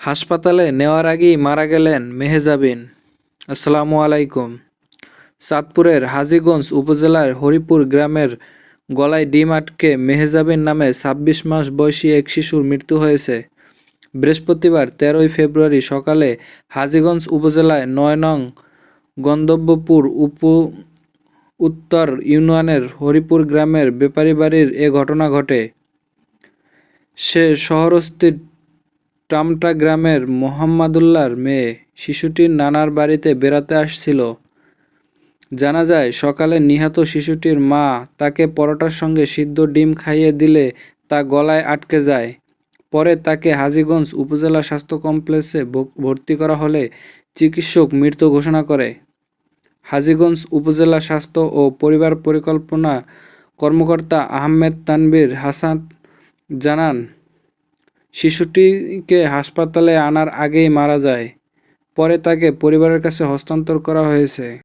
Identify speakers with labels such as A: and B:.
A: হাসপাতালে নেওয়ার আগেই মারা গেলেন মেহেজাবিন আসসালামু আলাইকুম। চাঁদপুরের হাজীগঞ্জ উপজেলার হরিপুর গ্রামের গলায় ডিম আটকে মেহজাবিন নামে ছাব্বিশ মাস বয়সী এক শিশুর মৃত্যু হয়েছে। বৃহস্পতিবার তেরোই ফেব্রুয়ারি সকালে হাজীগঞ্জ উপজেলায় নয় নং গন্ধব্যপুর উপ উত্তর ইউনিয়নের হরিপুর গ্রামের বেপারী বাড়ির এ ঘটনা ঘটে। সে শহরস্থিত টামটা গ্রামের মোহাম্মদুল্লাহর মেয়ে শিশুটির নানার বাড়িতে বেড়াতে আসছিল। জানা যায়, সকালে নিহত শিশুটির মা তাকে পরোটার সঙ্গে সিদ্ধ ডিম খাইয়ে দিলে তা গলায় আটকে যায়। পরে তাকে হাজীগঞ্জ উপজেলা স্বাস্থ্য কমপ্লেক্সে ভর্তি করা হলে চিকিৎসক মৃত্যু ঘোষণা করে। হাজীগঞ্জ উপজেলা স্বাস্থ্য ও পরিবার পরিকল্পনা কর্মকর্তা আহমেদ তানভীর হাসান জানান শিশুটিকে হাসপাতালে আনার আগেই মারা যায়। পরে তাকে পরিবারের কাছে হস্তান্তর করা হয়েছে।